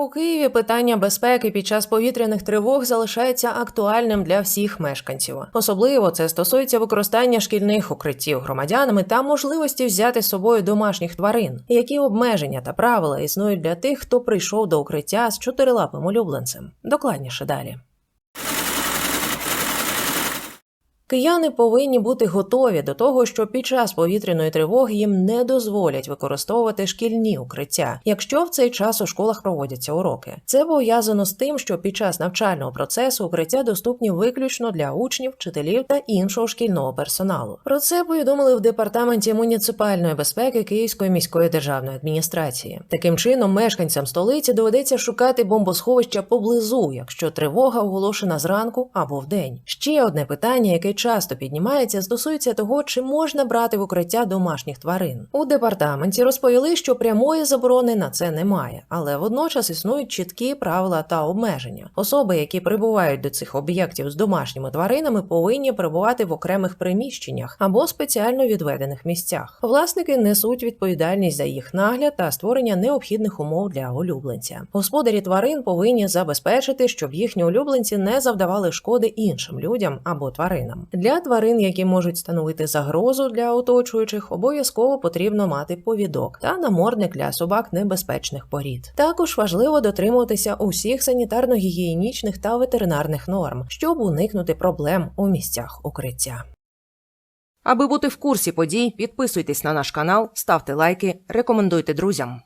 У Києві питання безпеки під час повітряних тривог залишається актуальним для всіх мешканців. Особливо це стосується використання шкільних укриттів громадянами та можливості взяти з собою домашніх тварин. Які обмеження та правила існують для тих, хто прийшов до укриття з чотирилапим улюбленцем? Докладніше далі. Кияни повинні бути готові до того, що під час повітряної тривоги їм не дозволять використовувати шкільні укриття, якщо в цей час у школах проводяться уроки. Це пов'язано з тим, що під час навчального процесу укриття доступні виключно для учнів, вчителів та іншого шкільного персоналу. Про це повідомили в департаменті муніципальної безпеки Київської міської державної адміністрації. Таким чином, мешканцям столиці доведеться шукати бомбосховища поблизу, якщо тривога оголошена зранку або вдень. Ще одне питання, яке часто піднімається, стосується того, чи можна брати в укриття домашніх тварин. У департаменті розповіли, що прямої заборони на це немає, але водночас існують чіткі правила та обмеження. Особи, які прибувають до цих об'єктів з домашніми тваринами, повинні перебувати в окремих приміщеннях або спеціально відведених місцях. Власники несуть відповідальність за їх нагляд та створення необхідних умов для улюбленця. Господарі тварин повинні забезпечити, щоб їхні улюбленці не завдавали шкоди іншим людям або тваринам. Для тварин, які можуть становити загрозу для оточуючих, обов'язково потрібно мати повідок та намордник для собак небезпечних порід. Також важливо дотримуватися усіх санітарно-гігієнічних та ветеринарних норм, щоб уникнути проблем у місцях укриття. Аби бути в курсі подій, підписуйтесь на наш канал, ставте лайки, рекомендуйте друзям.